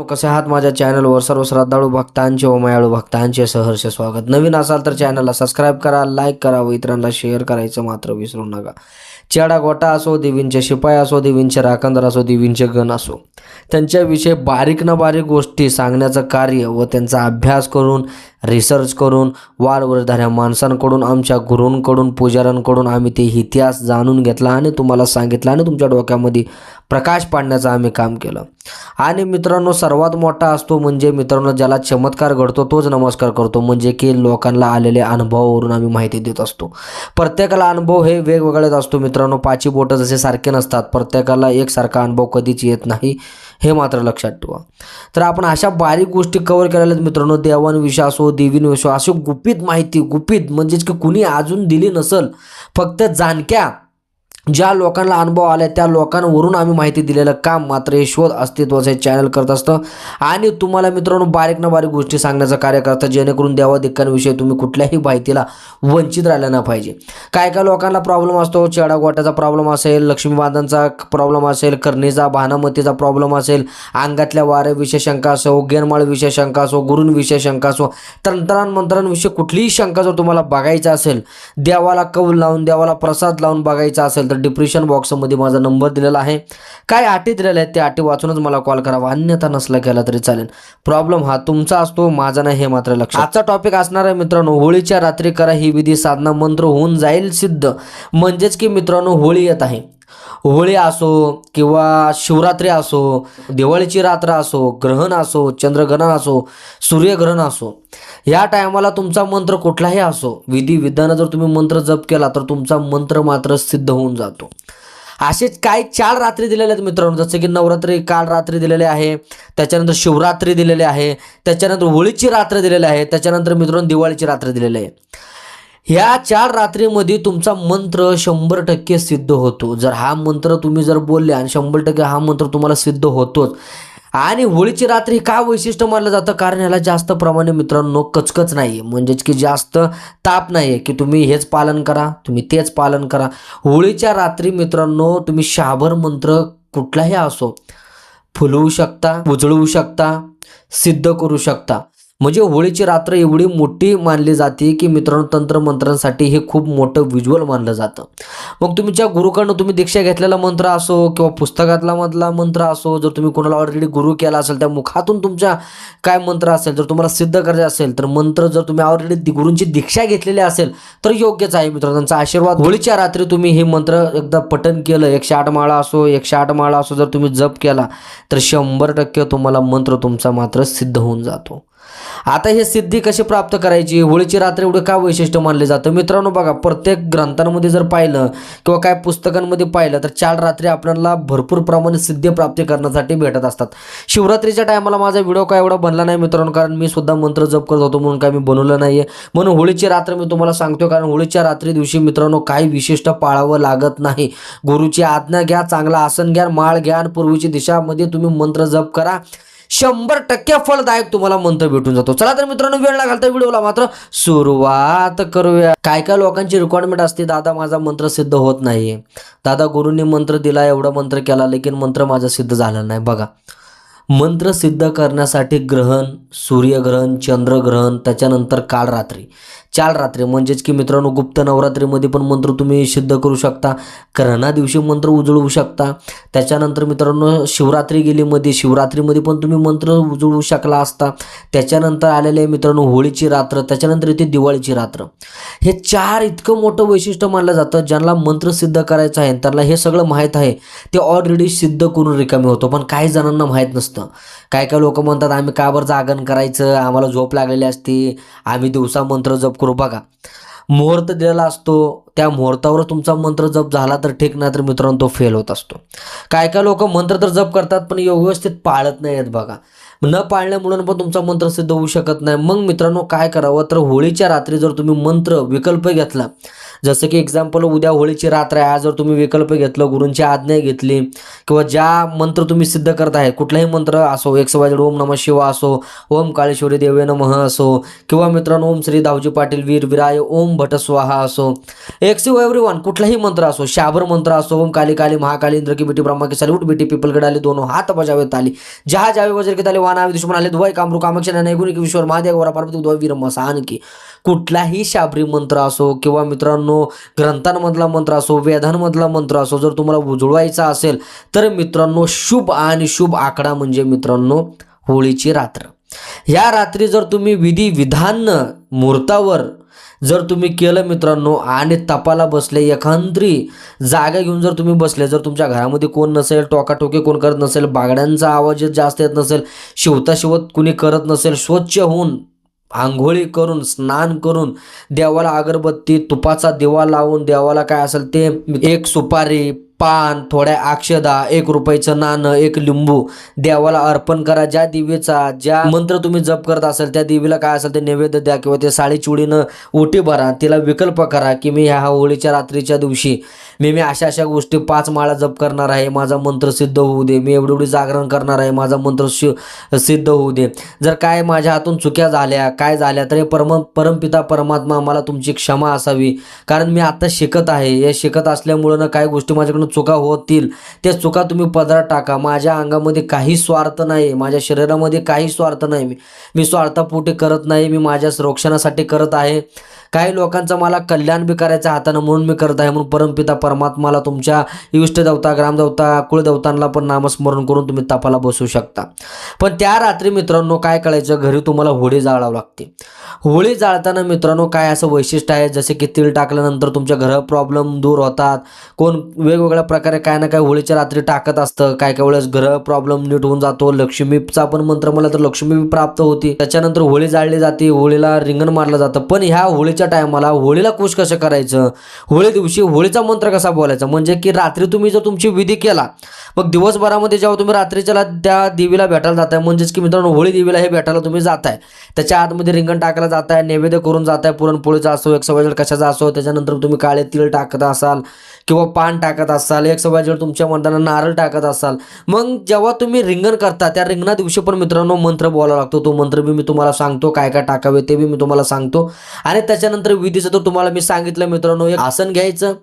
मित्रांनो कसे आहात माझ्या चॅनलवर? सर्व श्रद्धाळू भक्तांचे व मायाळू भक्तांचे सहर्ष स्वागत. नवीन असाल तर चॅनलला सबस्क्राईब करा लाईक करा व इतरांना शेअर करायचं मात्र विसरू नका. चेडा गोटा असो देवींचे शिपाई असो देवींचे राखंदर असो देवींचे गण असो त्यांच्याविषयी बारीक न बारीक गोष्टी सांगण्याचं कार्य व त्यांचा अभ्यास करून रिसर्च करून वारवरधाऱ्या माणसांकडून आमच्या गुरूंकडून पुजाऱ्यांकडून आम्ही ते इतिहास जाणून घेतला आणि तुम्हाला सांगितलं आणि तुमच्या डोक्यामध्ये प्रकाश पाडण्याचं आम्ही काम केलं. आणि मित्रांनो सर्वात मोठा असतो म्हणजे मित्रांनो ज्याला चमत्कार घडतो तोच नमस्कार करतो म्हणजे की लोकांना आलेल्या अनुभवावरून आम्ही माहिती देत असतो. प्रत्येकाला अनुभव हे वेगवेगळेच असतो मित्रांनो पाची बोटं जसे सारखे नसतात प्रत्येकाला एकसारखा अनुभव कधीच येत नाही हे मात्र लक्षात ठेवा. तर आपण अशा बारीक गोष्टी कवर केलेल्या आहेत मित्रांनो देवांविषयी असो देवींविषयी अशी गुपित माहिती गुपित म्हणजेच की कुणी अजून दिली नसल फक्त जाणक्या ज्या लोकांना अनुभव आला त्या लोकांवरून आम्ही माहिती दिलेलं काम मात्र हे शोध अस्तित्वाचं हे चॅनल करत असतं. आणि तुम्हाला मित्रांनो बारीक ना बारीक गोष्टी सांगण्याचं कार्य करतं जेणेकरून देवादिक्कांविषयी तुम्ही कुठल्याही माहितीला वंचित राहिलं ना पाहिजे. काय काय लोकांना प्रॉब्लेम असतो? चेडा गोट्याचा प्रॉब्लेम असेल लक्ष्मीबांधांचा प्रॉब्लेम असेल करणीचा भानामतीचा प्रॉब्लेम असेल अंगातल्या वाऱ्याविषयी शंका असो गेनमाळविषयी शंका असो गुरूंविषयी शंका असो तंत्रांमंत्रांविषयी कुठलीही शंका जर तुम्हाला बघायचा असेल देवाला कौल लावून देवाला प्रसाद लावून बघायचा असेल तर डिप्रेशन बॉक्समध्ये माझा नंबर दिलेला आहे. काय अटी दिलेल्या आहेत त्या अटी वाचूनच मला कॉल करावा. अन्यथा नसला केला तरी चालेल. प्रॉब्लेम हा तुमचा असतो माझा नाही हे मात्र लक्ष आजचा टॉपिक असणार आहे मित्रांनो होळीच्या रात्री करा ही विधी साधना मंत्र होऊन जाईल सिद्ध. म्हणजेच की मित्रांनो होळी येत आहे. होळी असो किंवा शिवरात्री असो दिवाळीची रात्र असो ग्रहण असो चंद्रग्रहण असो सूर्यग्रहण असो या टायमाला तुमचा मंत्र कुठलाही असो विधी विधानं जर तुम्ही मंत्र जप केला तर तुमचा मंत्र मात्र सिद्ध होऊन जातो. असेच काही चार रात्री दिलेले आहेत मित्रांनो जसं की नवरात्री काल रात्री दिलेले आहे त्याच्यानंतर शिवरात्री दिलेले आहे त्याच्यानंतर होळीची रात्र दिलेली आहे त्याच्यानंतर मित्रांनो दिवाळीची रात्र दिलेली आहे. ह्या चार रात्रीमध्ये तुमचा मंत्र शंभर टक्के सिद्ध होतो. जर हा मंत्र तुम्ही जर बोलले आणि शंभर टक्के हा मंत्र तुम्हाला सिद्ध होतोच. आणि होळीची रात्री का वैशिष्ट्य मानलं जातं? कारण ह्याला जास्त प्रमाणे मित्रांनो कचकच नाही आहे म्हणजेच की जास्त ताप नाही आहे की तुम्ही हेच पालन करा तुम्ही तेच पालन करा. होळीच्या रात्री मित्रांनो तुम्ही शाभर मंत्र कुठलाही असो फुलवू शकता उजळवू शकता सिद्ध करू शकता. म्हणजे होळीची रात्र एवढी मोठी मानली जाते की मित्रांनो तंत्रमंत्रांसाठी हे खूप मोठं विज्युअल मानलं जातं. मग तुमच्या गुरुकडनं तुम्ही दीक्षा घेतलेला मंत्र असो किंवा पुस्तकातला मधला मंत्र असो जर तुम्ही कोणाला ऑलरेडी गुरु केला असेल त्या मुखातून तुमच्या काय मंत्र असेल जर तुम्हाला सिद्ध करायचे असेल तर मंत्र जर तुम्ही ऑलरेडी गुरूंची दीक्षा घेतलेली असेल तर योग्यच आहे मित्रांनो त्यांचा आशीर्वाद. होळीच्या रात्री तुम्ही हे मंत्र एकदा पठन केलं एकशे आठ माळा असो एकशे आठ माळा असो जर तुम्ही जप केला तर शंभर टक्के तुम्हाला मंत्र तुमचा मात्र सिद्ध होऊन जातो. आता हे सिद्धी कशी प्राप्त करायची? होळीची रात्र एवढं का वैशिष्ट्य मानले जातं? मित्रांनो बघा प्रत्येक ग्रंथांमध्ये जर पाहिलं किंवा काय पुस्तकांमध्ये पाहिलं तर चार रात्री आपल्याला भरपूर प्रमाणे सिद्धी प्राप्ती करण्यासाठी भेटत असतात. शिवरात्रीच्या टायमाला माझा व्हिडिओ काय एवढा बनला नाही मित्रांनो कारण मी सुद्धा मंत्र जप करत होतो म्हणून काय मी बनवलं नाहीये. म्हणून होळीची रात्र मी तुम्हाला सांगतो कारण होळीच्या रात्री दिवशी मित्रांनो काही विशिष्ट पाळावं लागत नाही. गुरुची आज्ञा घ्या चांगला आसन घ्या माळ घ्या आणि पूर्वीची दिशामध्ये तुम्ही मंत्र जप करा. शंभर टक्के फलदायक तुम्हाला मंत्र भेटून जातो. चला तर मित्रांनो वेळ लागला तर व्हिडिओला मात्र सुरुवात करूया. काय काय लोकांची रिक्वायरमेंट असते दादा माझा मंत्र सिद्ध होत नाही दादा गुरुंनी मंत्र दिला एवढा मंत्र केला लेकिन मंत्र माझा सिद्ध झाला नाही. बघा मंत्र सिद्ध करण्यासाठी ग्रहण सूर्यग्रहण चंद्रग्रहण त्याच्यानंतर काल रात्री. रात्री म्हणजेच की मित्रांनो गुप्त नवरात्रीमध्ये पण मंत्र तुम्ही सिद्ध करू शकता. ग्रहणा दिवशी मंत्र उजळवू शकता. त्याच्यानंतर मित्रांनो शिवरात्री गेली मध्ये शिवरात्रीमध्ये पण तुम्ही मंत्र उजळवू शकला असता. त्याच्यानंतर आलेले मित्रांनो होळीची रात्र त्याच्यानंतर येते दिवाळीची रात्र. हे चार इतकं मोठं वैशिष्ट्य मानलं जातं ज्यांना मंत्र सिद्ध करायचं आहे त्यांना हे सगळं माहीत आहे. ते ऑलरेडी सिद्ध करून रिकामे होतो पण काही जणांना माहीत नसतं. काय काय लोक म्हणतात आम्ही का बरं जागरण करायचं? आम्हाला झोप लागलेली असते. आम्ही दिवसा मंत्र जप करू. बघा मुहूर्त दिलेला असतो. त्या मुहूर्तावर तुमचा मंत्र जप झाला तर ठीक नाही तर मित्रांनो तो फेल होत असतो. काय काय लोक मंत्र तर जप करतात पण व्यवस्थित पाळत नाही आहेत बघा. न पाळल्यामुळे पण तुमचा मंत्र सिद्ध होऊ शकत नाही. मग मित्रांनो काय करावं? तर होळीच्या रात्री जर तुम्ही मंत्र विकल्प घेतला जसं की एक्झाम्पल उद्या होळीची रात्र आहे आज जर तुम्ही विकल्प घेतलं गुरूंची आज्ञा घेतली किंवा ज्या मंत्र तुम्ही सिद्ध करत आहे कुठलाही मंत्र असो एक सवाजड ओम नम शिवा असो ओम काळेश्वरी देवे नमः असो किंवा मित्रांनो ओम श्री दावजी पाटील वीर विराय ओम भट स्वाहा असो एक्सिव एव्हरी वन कुठलाही मंत्र असो शाबर मंत्र असो ओम काली काली महाकाली इंद्र की बेटी ब्रह्मा की उठ बेटी पिपलगड आले दोन हात बजावेत आली जहा जावे वजर की ताली वाना दुश्मन आले दुवाई कामरू कामाक्षी नैगुणी की विश्वर महादेव वरा पार्वती दुवा वीर मसान की कुठलाही शाबरी मंत्र असो किंवा मित्रांनो ग्रंथांमधला मंत्र असो वेदांमधला मंत्र असो जर तुम्हाला उजळवायचा असेल तर मित्रांनो शुभ आणि शुभ आकडा म्हणजे मित्रांनो होळीची रात्र. या रात्री जर तुम्ही विधी विधान मुहूर्तावर जर तुम्ही केलं मित्रांनो आणि तपाला बसले एखांतरी जागा घेऊन जर तुम्ही बसले जर तुमच्या घरामध्ये कोण नसेल टोकाटोकी कोण करत नसेल बागड्यांचा आवाज जास्त येत नसेल शिवता शिवत कुणी करत नसेल स्वच्छ होऊन आंघोळी करून स्नान करून देवाला अगरबत्ती तुपाचा दिवा लावून देवाला काय असेल ते एक सुपारी पान थोड्या अक्षदा एक रुपयाचं नाणं एक लिंबू देवाला अर्पण करा. ज्या दिवेचा ज्या मंत्र तुम्ही जप करत असाल त्या देवीला काय असेल ते नैवेद्य द्या किंवा ते साडी चुडीनं ओटी भरा तिला विकल्प करा की मी ह्या होळीच्या रात्रीच्या दिवशी मी मी अशा अशा गोष्टी पाच माळा जप करणार आहे माझा मंत्र सिद्ध होऊ दे. मी एवढी एवढी जागरण करणार आहे माझा मंत्र शि सिद्ध होऊ दे. जर काय माझ्या हातून चुक्या झाल्या काय झाल्या तर हे परम परमपिता परमात्मा मला तुमची क्षमा असावी. कारण मी आत्ता शिकत आहे. हे शिकत असल्यामुळं ना काही गोष्टी माझ्याकडून चुका होतील. त्या चुका तुम्ही पदरात टाका. माझ्या अंगामध्ये काही स्वार्थ नाही. माझ्या शरीरामध्ये काही स्वार्थ नाही. मी मी स्वार्थापोटी करत नाही. मी माझ्या संरक्षणासाठी करत आहे. काही लोकांचं मला कल्याण बी करायचं हातानं म्हणून मी करत आहे. म्हणून परमपिता परमात्माला तुमच्या इष्टदेवता ग्रामदेवता कुळदेवतांना पण नामस्मरण करून तुम्ही तापाला बसू शकता. पण त्या रात्री मित्रांनो काय कळायचं घरी तुम्हाला होळी जाळावं लागते. होळी जाळताना मित्रांनो काय असं वैशिष्ट्य आहे? जसे की तिळ टाकल्यानंतर तुमच्या घर प्रॉब्लेम दूर होतात. कोण वेगवेगळ्या प्रकारे काय ना काय होळीच्या रात्री टाकत असतं. काय काय वेळेस घर प्रॉब्लेम नीट होऊन जातो. लक्ष्मीचा पण मंत्र मला तर लक्ष्मी प्राप्त होती. त्याच्यानंतर होळी जाळली जाते. होळीला रिंगण मारलं जातं. पण ह्या होळीच्या टायमाला होळीला खुश कसं करायचं? होळी दिवशी होळीचा मंत्र कसा बोलायचा? म्हणजे की रात्री तुम्ही जर तुमची विधी केला मग दिवसभरामध्ये जेव्हा तुम्ही रात्रीच्याला त्या देवीला भेटायला जाताय म्हणजेच की मित्रांनो होळी देवीला हे भेटायला तुम्ही जाताय. त्याच्या आतमध्ये रिंगण टाकायला जाताय नैवेद्य करून जाताय पुरणपोळीचा असो एक सवय कशाचा असो त्याच्यानंतर तुम्ही काळे तिळ टाकत असाल किंवा पान टाकत असाल एक सवय तुमच्या मनाला नारळ टाकत असाल. मग जेव्हा तुम्ही रिंगण करता त्या रिंगणा दिवशी पण मित्रांनो मंत्र बोलावा लागतो. तो मंत्र बी मी तुम्हाला सांगतो काय काय टाकावे ते बी मी तुम्हाला सांगतो. आणि त्याच्यानंतर विधीचं तर तुम्हाला मी सांगितलं मित्रांनो एक आसन घ्यायचं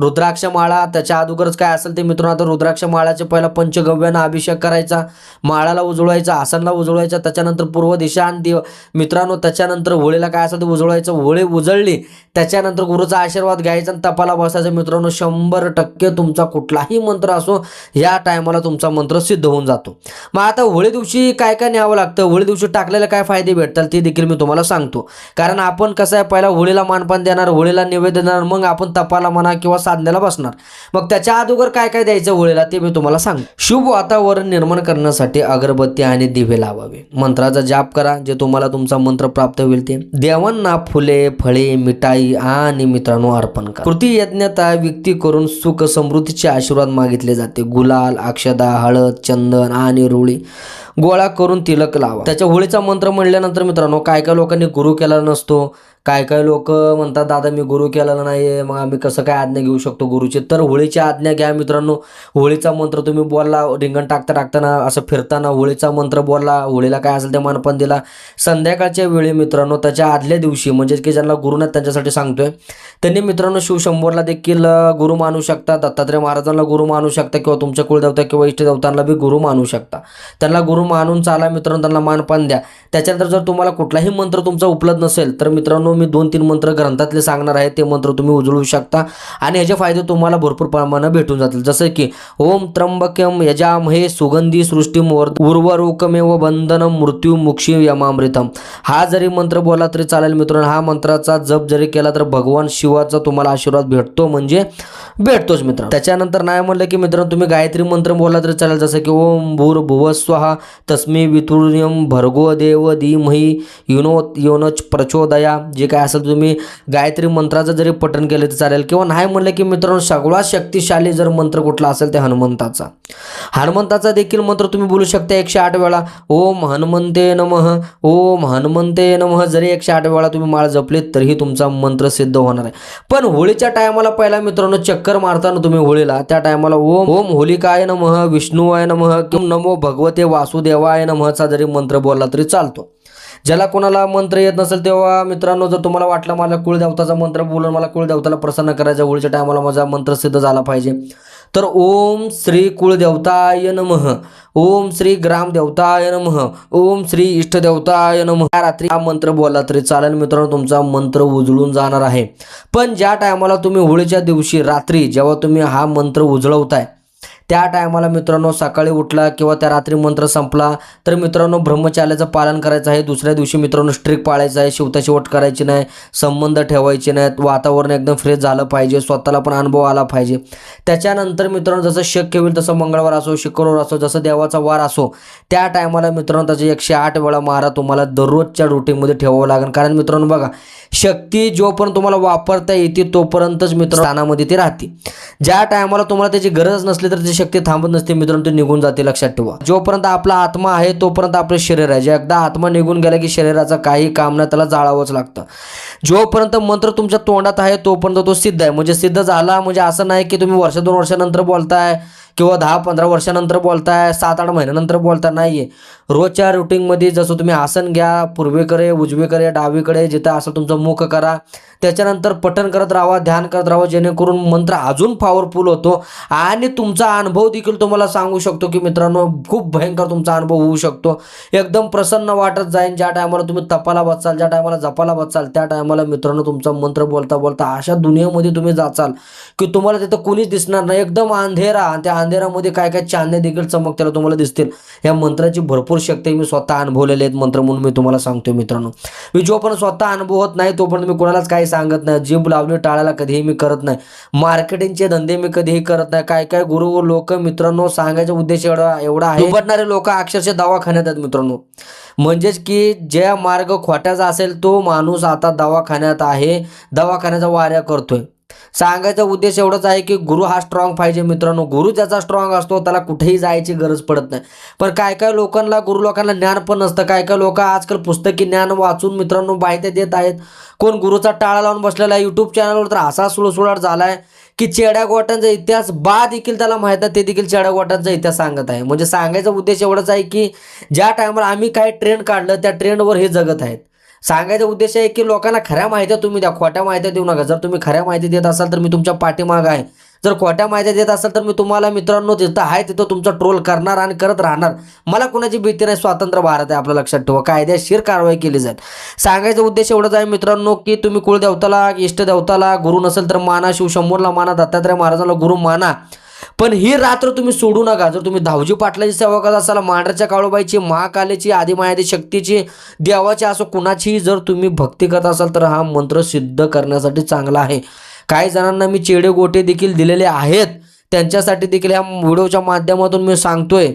रुद्राक्ष माळा त्याच्या अगोदरच काय असेल ते मित्रांनो आता रुद्राक्ष माळाचे पहिला पंचगव्यानं अभिषेक करायचा माळाला उजळवायचा आसनला उजळवायचा त्याच्यानंतर पूर्व दिशा आणि देव मित्रांनो त्याच्यानंतर होळीला काय असेल ते उजळवायचं होळी उजळली त्याच्यानंतर गुरुचा आशीर्वाद घ्यायचा आणि तपाला बसायचा मित्रांनो शंभर टक्के तुमचा कुठलाही मंत्र असो या टायमाला तुमचा मंत्र सिद्ध होऊन जातो. मग आता होळी दिवशी काय काय न्यावं लागतं? होळी दिवशी टाकलेले काय फायदे भेटतात ते देखील मी तुम्हाला सांगतो. कारण आपण कसं आहे पहिला होळीला मानपान देणार होळीला निवेदन देणार मग आपण तपाला म्हणा किंवा साधण्याला बसणार. मग त्याच्या अगोदर काय काय द्यायचं होळीला ते मी तुम्हाला सांग. शुभ वातावरण निर्माण करण्यासाठी अगरबत्ती आणि दिवे लावावे. मंत्राचा जाप करा जे तुम्हाला तुमचा मंत्र प्राप्त होईल ते. देवांना फुले फळे मिठाई आणि मित्रांनो अर्पण करा. कृती यज्ञता व्यक्ती करून सुख समृद्धीचे आशीर्वाद मागितले जाते. गुलाल अक्षदा हळद चंदन आणि रुळी. गोळा करून तिलक लावा. त्याच्या होळीचा मंत्र म्हणल्यानंतर मित्रांनो काय काय लोकांनी गुरु केला नसतो काय काय लोक म्हणतात दादा मी गुरु केलेला नाही मग आम्ही कसं काय आज्ञा घेऊ शकतो गुरुची? तर होळीची आज्ञा घ्या मित्रांनो. होळीचा मंत्र तुम्ही बोलला रिंगण टाकता टाकताना असं फिरताना होळीचा मंत्र बोलला होळीला काय असेल ते मानपण दिला. संध्याकाळच्या वेळी मित्रांनो त्याच्या आदल्या दिवशी म्हणजेच की ज्यांना गुरु नाहीत त्यांच्यासाठी सांगतोय त्यांनी मित्रांनो शिवशंभरला देखील गुरु मानू शकता दत्तात्रय महाराजांना गुरु मानू शकता किंवा तुमच्या कुलदेवता किंवा इष्टदेवतांना बी गुरु मानू शकता. त्यांना गुरु मानून चाला मित्रांनो त्यांना मानपान द्या. त्याच्यानंतर जर तुम्हाला कुठलाही मंत्र तुमचा उपलब्ध नसेल तर मित्रांनो मी दोन तीन मंत्र ग्रंथातले सांगणार आहे ते मंत्र तुम्ही उजळू शकता आणि ह्याचे फायदे तुम्हाला भरपूर प्रमाणात भेटून जातील. जसं की ओम त्र्यंबकम यजामहे सुगंधी सृष्टी उर्वरोकमेव बंधनम मृत्यू मुक्षी यमामृतम. हा जरी मंत्र बोला तरी चालेल मित्रांनो हा मंत्राचा जप जरी केला तर भगवान शिव शिवाचा तुम्हाला आशीर्वाद भेटतो म्हणजे भेटतोच मित्र. त्याच्यानंतर नाही म्हणलं की मित्रांनो तुम्ही गायत्री मंत्र बोलला तरी चालेल. जसं की ओम भूर भुव स्वाहा तस्मी वितुर्यम भर्गो देव धीमही युनो योनच प्रचोदया. जे काय असेल तुम्ही गायत्री मंत्राचं जरी पठण केलं तर चालेल. किंवा नाही म्हणलं की मित्रांनो सगळ्यात शक्तिशाली जर मंत्र कुठला असेल ते हनुमंताचा. हनुमंताचा देखील मंत्र तुम्ही बोलू शकता एकशे आठ वेळा. ओम हनुमंते नमः ओम हनुमंते नमः. जरी एकशे आठ वेळा तुम्ही माळ जपलीत तरीही तुमचा मंत्र सिद्ध होणार आहे. पण होळीच्या टायमाला पहिला मित्रांनो चक्कर मारताना तुम्ही होळीला. त्या टायमाला ओम ओम होलिकाय नमः विष्णुवाय नमः किंवा नमो भगवते वासुदेवाय नमहचा जरी मंत्र बोलला तरी चालतो. ज्याला कोणाला मंत्र येत नसेल तेव्हा मित्रांनो जर तुम्हाला वाटलं मला कुळदेवताचा मंत्र बोलून मला कुळदेवताला प्रसन्न करायचा होळीच्या टायमाला माझा मंत्र सिद्ध झाला पाहिजे. तर ओम श्री कुळदेवताय नमः ओम श्री ग्रामदेवताय नमः ओम श्री इष्टदेवताय नमः. या रात्री हा मंत्र बोलला तरी चालेल मित्रांनो तुमचा मंत्र उजळून जाणार आहे. पण ज्या टायमाला तुम्ही होळीच्या दिवशी रात्री जेव्हा तुम्ही हा मंत्र उजळवताय त्या टायमाला मित्रांनो सकाळी उठला किंवा त्या रात्री मंत्र संपला तर मित्रांनो ब्रह्मचार्याचं पालन करायचं आहे. दुसऱ्या दिवशी मित्रांनो स्ट्रिक पाळायचं आहे. शिवता शेवट करायची नाही संबंध ठेवायचे नाहीत. वातावरण एकदम फ्रेश झालं पाहिजे. स्वतःला पण अनुभव आला पाहिजे. त्याच्यानंतर मित्रांनो जसं शक्य होईल तसं मंगळवार असो शुक्रवार असो जसं देवाचा वार असो त्या टायमाला मित्रांनो त्याचे एकशे आठ वेळा मारा तुम्हाला दररोजच्या रुटीनमध्ये ठेवावं लागेल. कारण मित्रांनो बघा शक्ती जोपर्यंत तुम्हाला वापरता येते तोपर्यंतच मित्र स्थानामध्ये ती राहते. ज्या टायमाला तुम्हाला त्याची गरज नसली तर त्याची शक्ती थांबत नसते मित्रांनो ती निघून जाते लक्षात ठेवा. जोपर्यंत आपला आत्मा आहे तोपर्यंत आपलं शरीर आहे. जे एकदा आत्मा निघून गेला की शरीराचं काही काम नाही त्याला जाळावंच लागतं. जोपर्यंत मंत्र तुमच्या तोंडात आहे तोपर्यंत तो सिद्ध आहे. म्हणजे सिद्ध झाला म्हणजे असं नाही की तुम्ही वर्ष दोन वर्षानंतर बोलताय किंवा दहा पंधरा वर्षानंतर बोलताय सात आठ महिन्यानंतर बोलताय नाही आहे रोजच्या रुटीनमध्ये जसं तुम्ही आसन घ्या पूर्वेकडे उजवीकडे डावीकडे जिथं असं तुमचं मुख करा त्याच्यानंतर पठण करत राहा ध्यान करत राहा जेणेकरून मंत्र अजून पॉवरफुल होतो. आणि तुमचा अनुभव देखील तुम्हाला सांगू शकतो की मित्रांनो खूप भयंकर तुमचा अनुभव होऊ शकतो. एकदम प्रसन्न वाटत जाईल ज्या टायमाला तुम्ही तपाला बसाल ज्या टायमाला जपाला बसाल त्या टायमाला मित्रांनो तुमचा मंत्र बोलता बोलता अशा दुनियेमध्ये तुम्ही जाचाल की तुम्हाला तिथं कोणीच दिसणार नाही. एकदम अंधेरा आणि त्या अंधेरामध्ये काय काय चांदण्या देखील चमकताना तुम्हाला दिसतील. या मंत्राची भरपूर शक्ती मी स्वतः अनुभवलेले आहेत मंत्र म्हणून मी तुम्हाला सांगतो मित्रांनो. मी जोपर्यंत स्वतः अनुभवत नाही तोपर्यंत मी कोणालाच काही सांगत नाही. जीभ लावली टाळायला कधीही मी करत नाही. मार्केटिंगचे धंदे मी कधीही करत नाही. काय काय गुरु लोक मित्रांनो सांगायचा उद्देश एवढा एवढा आहे. दुबटणारे लोक अक्षरशः दवाखान्यात आहेत मित्रांनो. म्हणजेच की ज्या मार्ग खोट्याचा असेल तो माणूस आता दवाखान्यात आहे. दवाखान्याचा वाऱ्या करतोय. सांगायचा उद्देश एवढाच आहे की गुरु हा स्ट्रॉंग पाहिजे मित्रांनो. गुरु ज्याचा स्ट्रॉंग असतो त्याला कुठेही जायची गरज पडत नाही. पण काय काय लोकांना गुरु लोकांना ज्ञान पण नसतं. काय काय लोक आजकाल पुस्तकी ज्ञान वाचून मित्रांनो माहिती देत आहेत. कोण गुरुचा टाळा लावून बसलेला आहे यूट्यूब चॅनलवर तर असा सुळसुळाट आहे की चेड्या गोटांचा इतिहास बा देखील त्याला माहीत आहे ते देखील चेड्या गोटांचा इतिहास सांगत आहे. म्हणजे सांगायचा उद्देश एवढाच आहे की ज्या टायमाला आम्ही काय ट्रेंड काढलं त्या ट्रेंडवर हे जगत आहेत. सांगायचा उद्देश आहे की लोकांना खऱ्या माहित्या तुम्ही द्या खोट्या माहित्या देऊ नका. जर तुम्ही खऱ्या माहिती देत असाल तर मी तुमच्या पाठीमाग आहे. जर खोट्या माहित्या देत असाल तर मी तुम्हाला मित्रांनो जिथं आहे तिथं तुमचा ट्रोल करणार आणि करत राहणार. मला कुणाची भीती नाही स्वातंत्र्य भारत आहे आपलं लक्षात ठेवा. कायदेशीर कारवाई केली जाईल. सांगायचा उद्देश एवढाच आहे मित्रांनो की तुम्ही कुळदेवताला इष्टदेवताला गुरु नसेल तर माना शिवशंभूरला माना दत्तात्रय महाराजांना गुरु माना. पण ही रात्र तुम्ही सोडू नका. जर तुम्ही धावजी पाटलाची सेवा करत असाल मांढऱ्याच्या काळूबाईची महाकालेची आदिमायादी शक्तीची देवाची असो कुणाचीही जर तुम्ही भक्ती करत असाल तर हा मंत्र सिद्ध करण्यासाठी चांगला आहे. काही जणांना मी चेडे गोटे देखील दिलेले आहेत. त्यांच्यासाठी देखील ह्या व्हिडिओच्या माध्यमातून मी सांगतोय.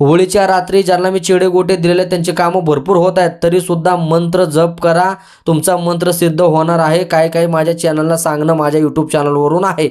होळीच्या रात्री ज्यांना मी चेडे गोटे दिलेले आहेत, कामं भरपूर होत आहेत. तरीसुद्धा मंत्र जप करा. तुमचा मंत्र सिद्ध होणार आहे. काय काय माझ्या चॅनलला सांगणं माझ्या यूट्यूब चॅनलवरून आहे.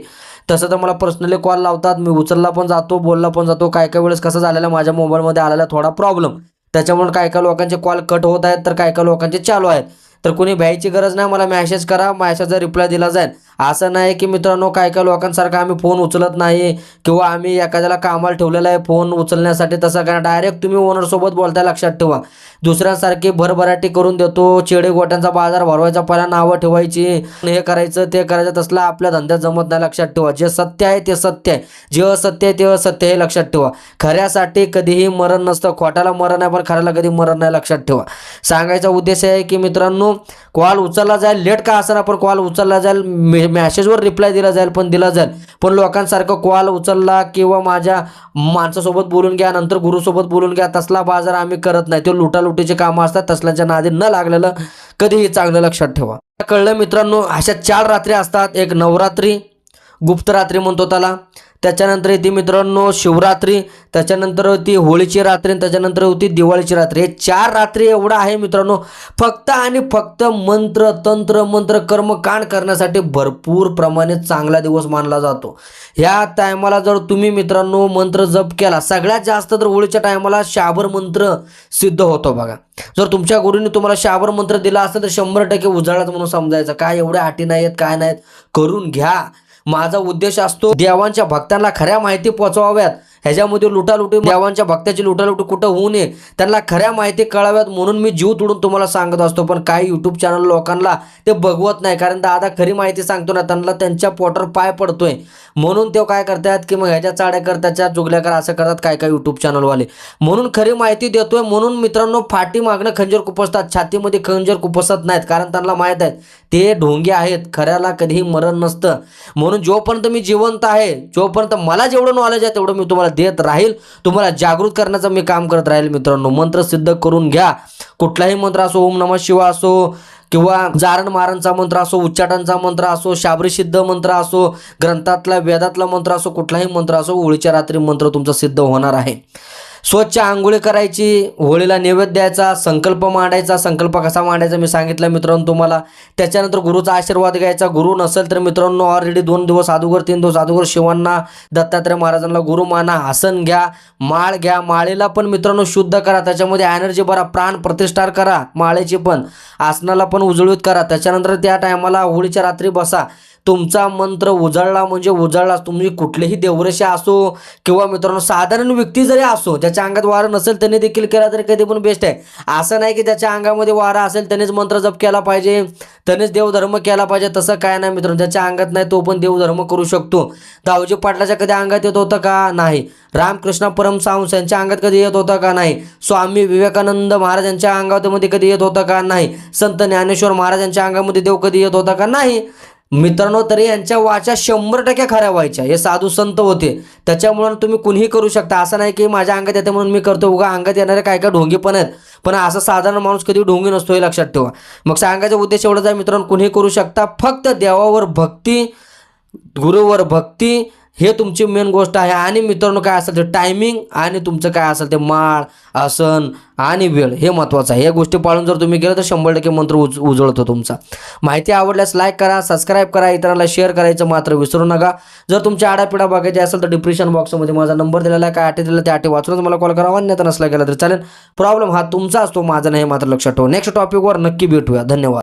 तसं तर मला पर्सनली कॉल लावतात. मी उचलला पण जातो बोलला पण जातो. काय काय वेळेस कसं झालेलं माझ्या मोबाईलमध्ये आलेला थोडा प्रॉब्लेम त्याच्यामुळे काय काय लोकांचे कॉल कट होत आहेत तर काय काय लोकांचे चालू आहेत. तर कोणी भ्यायची गरज नाही मला मॅसेज करा. मॅसेजचा रिप्लाय दिला जाईल असं नाही की मित्रांनो काय काय लोकांसारखं आम्ही फोन उचलत नाही किंवा आम्ही एखाद्याला कामाला ठेवलेला आहे फोन उचलण्यासाठी तसं काय डायरेक्ट तुम्ही ओनरसोबत बोलताय लक्षात ठेवा. दुसऱ्यांसारखी भरभराटी करून देतो चेडे गोट्यांचा बाजार भरवायचा पहिला नावं ठेवायची हे करायचं ते करायचं तसला आपल्या धंद्यात जमत नाही लक्षात ठेवा. जे सत्य आहे ते सत्य आहे. जे असत्य आहे ते असत्य हे लक्षात ठेवा. खऱ्यासाठी कधीही मरण नसतं खोट्याला मरण आहे पण खऱ्याला कधी मरण नाही लक्षात ठेवा. सांगायचा उद्देश आहे की मित्रांनो कॉल उचलला जाईल लेट का असणार पण कॉल उचलला जाईल मे मॅसेजवर रिप्लाय दिला जाईल पण दिला जाईल. पण लोकांसारखं कॉल उचलला किंवा माझ्या माणसासोबत बोलून घ्या नंतर गुरुसोबत बोलून घ्या तसला बाजार आम्ही करत नाही. ते लुटालुटीचे कामं असतात तसल्याच्या नादी न लागलेलं कधीही चांगलं लक्षात ठेवा. कळलं मित्रांनो अशा चार रात्री असतात. एक नवरात्री गुप्त रात्री म्हणतो त्याला. त्याच्यानंतर येते मित्रांनो शिवरात्री त्याच्यानंतर होती होळीची रात्री त्याच्यानंतर होती दिवाळीची रात्री. हे चार रात्री एवढं आहे मित्रांनो. फक्त आणि फक्त मंत्र तंत्र मंत्र कर्मकांड करण्यासाठी भरपूर प्रमाणे चांगला दिवस मानला जातो. ह्या टायमाला जर तुम्ही मित्रांनो मंत्र जप केला सगळ्यात जास्त तर होळीच्या टायमाला शाबर मंत्र सिद्ध होतो बघा. जर तुमच्या गुरुने तुम्हाला शाबर मंत्र दिला असेल तर शंभर टक्के उजाळाच म्हणून समजायचं. काय एवढ्या अटी नाहीत काय नाहीत करून घ्या. माझा उद्देश असतो देवांच्या भक्तांना खऱ्या माहिती पोहोचवाव्यात. ह्याच्यामध्ये लुटालुटी देवांच्या भक्ताची लुटालुटी कुठं होऊ नये त्यांना खऱ्या माहिती कळाव्यात म्हणून मी जीव तोडून तुम्हाला सांगत असतो. पण काही यूट्यूब चॅनल लोकांना ते बघवत नाही कारण दादा खरी माहिती सांगतो ना त्यांना त्यांच्या पोटावर पाय पडतोय. म्हणून ते काय करतात की मग ह्याच्या चाड्या करतात जुगल्या करा असं करतात काय काय यूट्यूब चॅनलवाले म्हणून खरी माहिती देतोय म्हणून मित्रांनो फाटी मागणं खंजर कुपसतात छातीमध्ये खंजर कुपसत नाहीत कारण त्यांना माहीत आहेत ते ढोंगे आहेत खऱ्याला कधीही मरण नसतं. म्हणून जोपर्यंत मी जिवंत आहे जोपर्यंत मला जेवढं नॉलेज आहे तेवढं मी तुम्हाला देत राहील. तुम्हाला जागृत करण्याचं मी काम करत राहील मित्रांनो. मंत्र सिद्ध करून घ्या. कुठलाही मंत्र असो ओम नमः शिवा असो किंवा जारण मारणचा मंत्र असो उच्चाटनचा मंत्र असो शाबरी सिद्ध मंत्र असो ग्रंथातला वेदातला मंत्र असो कुठलाही मंत्र असो होळीच्या रात्री मंत्र तुमचा सिद्ध होणार आहे. स्वच्छ आंघोळी करायची होळीला नैवेद्य द्यायचा संकल्प मांडायचा संकल्प कसा मांडायचा मी सांगितलं मित्रांनो तुम्हाला. त्याच्यानंतर गुरुचा आशीर्वाद घ्यायचा. गुरु नसेल तर मित्रांनो ऑलरेडी दोन दिवस अगोदर तीन दिवस अगोदर शिवांना दत्तात्रय महाराजांना गुरु माना आसन घ्या माळ घ्या. माळेला पण मित्रांनो शुद्ध करा. त्याच्यामध्ये एनर्जी भरा प्राण प्रतिष्ठार करा माळेची पण. आसनाला पण उजळूत करा. त्याच्यानंतर त्या टायमाला होळीच्या रात्री बसा. तुमचा मंत्र उजळला म्हणजे उजळला. तुम्ही कुठलेही देवरशी असो किंवा मित्रांनो साधारण व्यक्ती जरी असो ज्याच्या अंगात वारं नसेल त्याने देखील केला तरी कधी पण बेस्ट आहे. असं नाही की ज्याच्या अंगामध्ये वारा असेल त्यानेच मंत्र जप केला पाहिजे त्यानेच देवधर्म केला पाहिजे तसं काय नाही मित्रांनो. ज्याच्या अंगात नाही तो पण देवधर्म करू शकतो. दाऊजी पाटलाच्या कधी अंगात येत होतं का? नाही. रामकृष्ण परमसांस यांच्या अंगात कधी येत होतं का? नाही. स्वामी विवेकानंद महाराजांच्या अंगामध्ये कधी येत होतं का? नाही. संत ज्ञानेश्वर महाराजांच्या अंगामध्ये देव कधी येत होता का? नाही. मित्रांनो तरी यांच्या वाचा शंभर टक्के खऱ्या व्हायच्या. हे साधू संत होते. त्याच्यामुळे तुम्ही कुणीही करू शकता. असं नाही की माझ्या अंगात येते म्हणून मी करतो उगा अंगात येणारे काय काय ढोंगी पण आहेत. पण असं साधारण माणूस कधी ढोंगी नसतो हे लक्षात ठेवा. मग सांगायचा उद्देश एवढाच आहे मित्रांनो कुणीही करू शकता. फक्त देवावर भक्ती गुरुवर भक्ती हे तुमची मेन गोष्ट आहे. आणि मित्रांनो काय असेल ते टायमिंग आणि तुमचं काय असेल ते माळ आसन आणि वेळ हे महत्त्वाचं आहे. या गोष्टी पाळून जर तुम्ही केलं तर शंभर टक्के मंत्र उज उजळतो तुमचा. माहिती आवडल्यास लाईक करा सबस्क्राईब करा इतरांना शेअर करायचं मात्र विसरू नका. जर तुमच्या आडापिडा बघायची असेल तर डिप्रेशन बॉक्समध्ये माझा नंबर दिलेला काय आटे दिला त्या आटे वाचूनच मला कॉल करा. अन्यथा नसला गेला तर चालेल. प्रॉब्लेम हा तुमचा असतो माझा नाही हे मात्र लक्षात ठेवा. नेक्स्ट टॉपिकवर नक्की भेटूया. धन्यवाद.